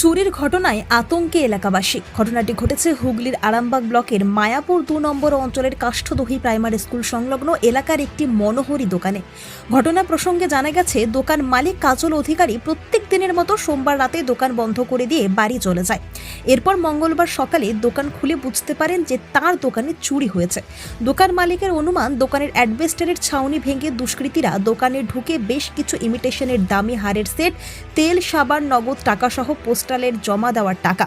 চুরির ঘটনায় আতঙ্কে এলাকাবাসী। ঘটনাটি ঘটেছে হুগলির আরামবাগ ব্লকের মায়াপুর দু নম্বর অঞ্চলের কাষ্ঠদহি প্রাইমারি স্কুল সংলগ্ন এলাকার একটি মনোহরি দোকানে। ঘটনা প্রসঙ্গে জানা গেছে, দোকান মালিক কাজল অধিকারী প্রত্যেক দিনের মতো সোমবার রাতে দোকান বন্ধ করে দিয়ে বাড়ি চলে যায়। এরপর মঙ্গলবার সকালে দোকান খুলে বুঝতে পারেন যে তার দোকানে চুরি হয়েছে। দোকান মালিকের অনুমান, দোকানের অ্যাডভেস্টারের ছাউনি ভেঙে দুষ্কৃতীরা দোকানে ঢুকে বেশ কিছু ইমিটেশনের দামি হারের সেট, তেল, সাবান, নগদ টাকাসহ পোস্টালের জমা দেওয়ার টাকা।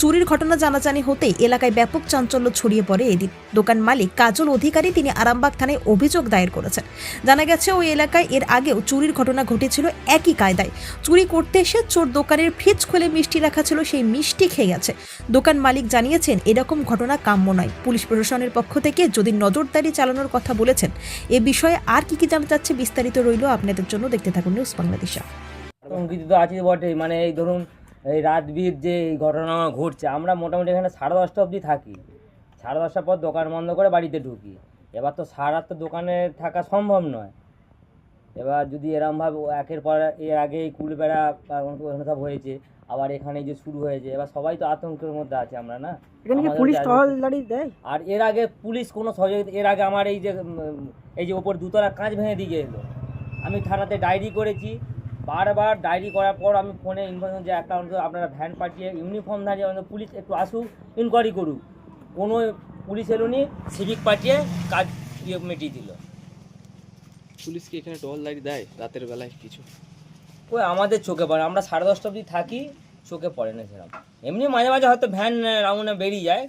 চুরির ঘটনা জানাজানি হতে এলাকায় ব্যাপক চাঞ্চল্য ছড়িয়ে পড়ে এদিন। দোকান মালিক কাজল অধিকারী তিনি আরামবাগ থানায় অভিযোগ দায়ের করেছেন। জানা গেছে, ওই এলাকায় এর আগেও চুরির ঘটনা ঘটেছিল একই কায়দায়। চুরি করতে এসে চোর দোকানের ফ্রিজ খুলে মিষ্টি রাখা ছিল, সেই মিষ্টি খেয়ে গেছে। দোকান মালিক জানিয়েছেন, এরকম ঘটনা কাম্য নয়। পুলিশ প্রশাসনের পক্ষ থেকে যদি নজরদারি চালানোর কথা বলেছেন, এ বিষয়ে আর কি কি জানা যাচ্ছে বিস্তারিত রইল আপনাদের জন্য। দেখতে থাকুন নিউজ বাংলাদেশা। আছি বটে। মানে এই ধরুন এই রাত বির যে এই ঘটনা ঘটছে আমরা মোটামুটি এখানে সাড়ে দশটা অবধি থাকি। সাড়ে দশটার পর দোকান বন্ধ করে বাড়িতে ঢুকি। এবার তো সারা তো দোকানে থাকা সম্ভব নয়। এবার যদি এরমভাবে একের পর এর আগে এই কুলবেড়া ওখানে সব হয়েছে আবার এখানে যে শুরু হয়েছে এবার সবাই তো আতঙ্কের মধ্যে আছে আমরা না? পুলিশ টহলদারি দেয়? আর এর আগে পুলিশ কোনো সহযোগিতা এর আগে আমার এই যে এই যে ওপর দুতলা কাঁচ ভেঙে দিয়ে এলো আমি থানাতে ডায়েরি করেছি বারবার ডায়েরি করার পর আমি ফোনে ইনফরমেশন যে একটা অন্তত আপনারা ভ্যান পাঠিয়ে ইউনিফর্ম ধারিয়ে অন্তত পুলিশ একটু আসুক ইনকোয়ারি করুক। কোনো পুলিশ এলোনি সিভিক পাঠিয়ে কাজ ইয়ে মিটিয়ে দিল। পুলিশ কি এখানে টহলদারি দেয় রাতের বেলায় কিছু? ওই আমাদের চোখে পড়ে আমরা সাড়ে দশটা অবধি থাকি চোখে পড়ে না সেরকম। এমনি মাঝে মাঝে হয়তো ভ্যান রাউন্ডে বেরিয়ে যায়।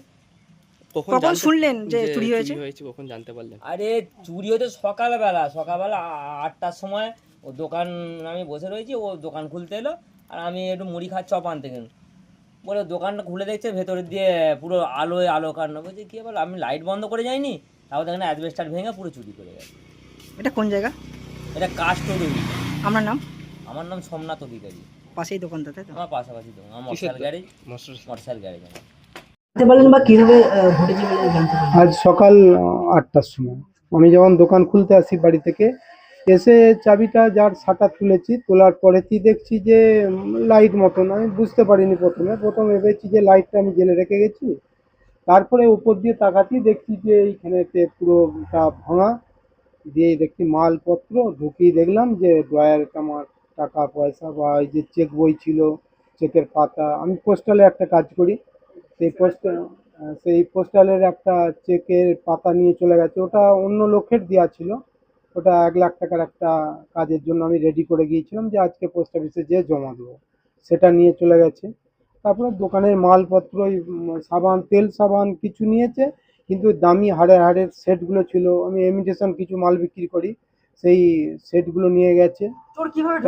কখন শুনলেন যে চুরি হয়েছে? হয়েছে কখন জানতে পারলেন? আরে চুরি হচ্ছে সকালবেলা সকালবেলা আটটার সময় ও দোকান আমি বসে রয়েছি ও দোকান খুলতে এলো আর আমি একটু মুড়ি খাওয়ার চপ আনতে গেলাম। বলে দোকানটা খুলে দেখছে ভেতরে দিয়ে পুরো আলোয় আলো কান্না বলছে কী বলো আমি লাইট বন্ধ করে যাইনি? তারপর দেখেন অ্যাডভেস্টার ভেঙে পুরো চুরি করে গেছে। এটা কোন জায়গা? এটা কাস্ট আমার নাম? আমার নাম সোমনাথ অধিকারী। পাশেই দোকানটা তাই তো? আমার পাশাপাশি দোকান আমার মোটরসাইকেল গ্যারেজ। মোটরসাইকেল গ্যারেজ আমার। জানতে পারলেন বা কীভাবে ঘটেছে বলে জানতে পারলেন আজ সকাল আটটার সময়। আমি যখন দোকান খুলতে আসি বাড়ি থেকে এসে চাবিটা যার সাটা তুলেছি, তোলার পরে পরেতেই দেখছি যে লাইট মতন। আমি বুঝতে পারিনি প্রথমে। প্রথম ভেবেছি যে লাইটটা আমি জেলে রেখে গেছি। তারপরে উপর দিয়ে তাকাতেই দেখছি যে, এইখানেতে পুরোটা ভাঙা। দিয়ে দেখছি মালপত্র। ঢুকিয়ে দেখলাম যে ড্রয়ার আমার টাকা, পয়সা বা এই যে চেক বই ছিল চেকের পাতা, আমি পোস্টালে একটা কাজ করি। সেই পোস্টাল সেই পোস্টালের একটা চেকের পাতা নিয়ে চলে গেছে। ওটা অন্য লোকের দেওয়া ছিল। ওটা এক লাখ টাকার একটা কাজের জন্য আমি রেডি করে গিয়েছিলাম যে আজকে পোস্ট অফিসে যেয়ে জমা দেবো সেটা নিয়ে চলে গেছে তারপরে দোকানের মালপত্র ওই সাবান তেল সাবান কিছু নিয়েছে কিন্তু দামি হাড়ের হাড়ের সেটগুলো ছিল আমি ইমিটেশন কিছু মাল বিক্রি করি সেই সেটগুলো নিয়ে গেছে চোর কীভাবে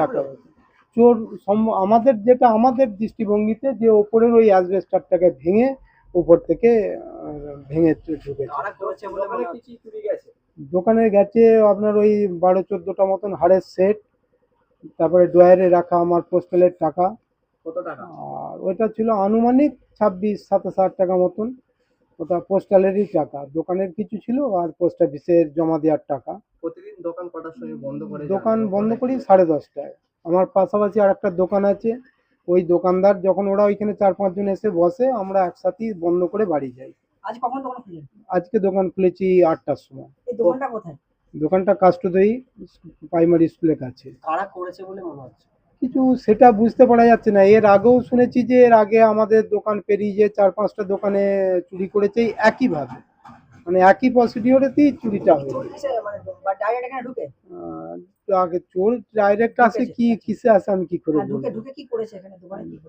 চোর সম- আমাদের যেটা আমাদের দৃষ্টিভঙ্গিতে যে ওপরের ওই অ্যাসবেস্টারটাকে ভেঙে উপর থেকে ভেঙে ঢুকেছে দোকানে গেছে আপনার ওই বারো চোদ্দোটা মতন হাড়ের সেট তারপরে ড্রয়ারে রাখা আমার পোস্টালের টাকা। কত টাকা? আর ওইটা ছিল আনুমানিক ছাব্বিশ সাতাশ হাজার টাকা মতন। ওটা পোস্টালেরই টাকা। দোকানের কিছু ছিল আর পোস্ট অফিসের জমা দেওয়ার টাকা। প্রতিদিন দোকান কটার সময় বন্ধ করে দোকান বন্ধ করি সাড়ে দশটায়। আমার পাশাপাশি আর একটা দোকান আছে। ওই দোকানদার যখন ওরা ওইখানে চার পাঁচজন এসে বসে আমরা একসাথেই বন্ধ করে বাড়ি যাই। আজ কখন দোকান খুললেন আজকে দোকান খুলেছি আটটার সময়। এই দোকানটা কোথায়? দোকানটা কাষ্টদয়ী প্রাইমারি স্কুলের কাছে। কারা করেছে বলে মনে হচ্ছে? কিছু সেটা বুঝতে পারা যাচ্ছে না। এর আগেও শুনেছি যে এর আগে আমাদের দোকান পেরিয়ে চার পাঁচটা দোকানে চুরি করেছে একইভাবে। মানে একই প্রসিডিওরেতেই চুরিটা হয়েছে মানে আগে চোর ডাইরেক্ট আসে কি কিসে আসে আমি কি করে হ্যাঁ,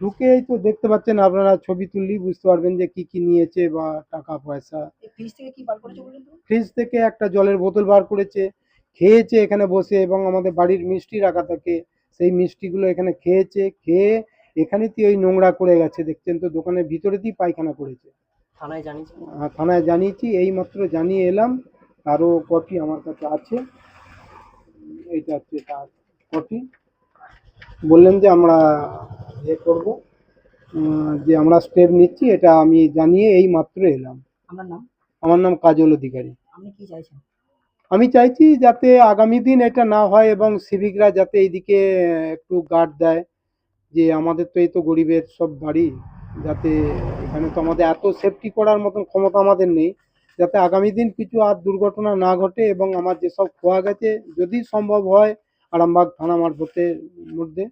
ঢুকে তো দেখতে পাচ্ছেন আপনারা ছবি তুললেই বুঝতে পারবেন যে কি কি নিয়েছে বা টাকা পয়সা। ফ্রিজ থেকে একটা জলের বোতল বার করেছে খেয়েছে এখানে বসে এবং আমাদের বাড়ির মিষ্টি রাখা থাকে সেই মিষ্টিগুলো এখানে খেয়েছে খেয়ে এখানেতেই ওই নোংরা করে গেছে দেখছেন তো দোকানের ভিতরেতেই পায়খানা করেছে। থানায় জানিয়েছে? আহ, থানায় জানিয়েছি এই মাত্র জানিয়ে এলাম। আরও কপি আমার কাছে আছে। এইটা হচ্ছে তার কপি। বললেন যে আমরা ইয়ে করব যে আমরা স্টেপ নিচ্ছি এটা আমি জানিয়ে এই মাত্র এলাম। আপনার নাম? আমার নাম কাজল অধিকারী। আপনি কি চাইছেন? আমি চাইছি যাতে আগামী দিন এটা না হয় এবং সিভিকরা যাতে এইদিকে একটু গার্ড দেয় যে আমাদের তো এই তো গরিবের সব বাড়ি। যাতে এখানে তো আমাদের এত সেফটি করার মতন ক্ষমতা আমাদের নেই যাতে আগামী দিন কিছু আর দুর্ঘটনা না ঘটে এবং আমার যেসব খোয়া গেছে যদি সম্ভব হয় আরামবাগ থানা মারফতের মধ্যে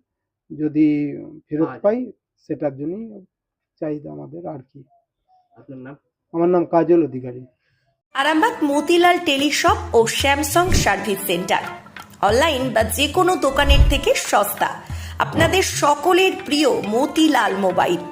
যদি ফেরত আচ্ছা। পাই সেটার জন্যই চাহিদা আমাদের আর কি। আপনার নাম? আমার নাম কাজল অধিকারী। আরামবাগ মতিলাল টেলিশপ ও স্যামসাং সার্ভিস সেন্টার। অনলাইন বা যে কোনো দোকানের থেকে সস্তা। আপনাদের সকলের প্রিয় মতিলাল মোবাইল।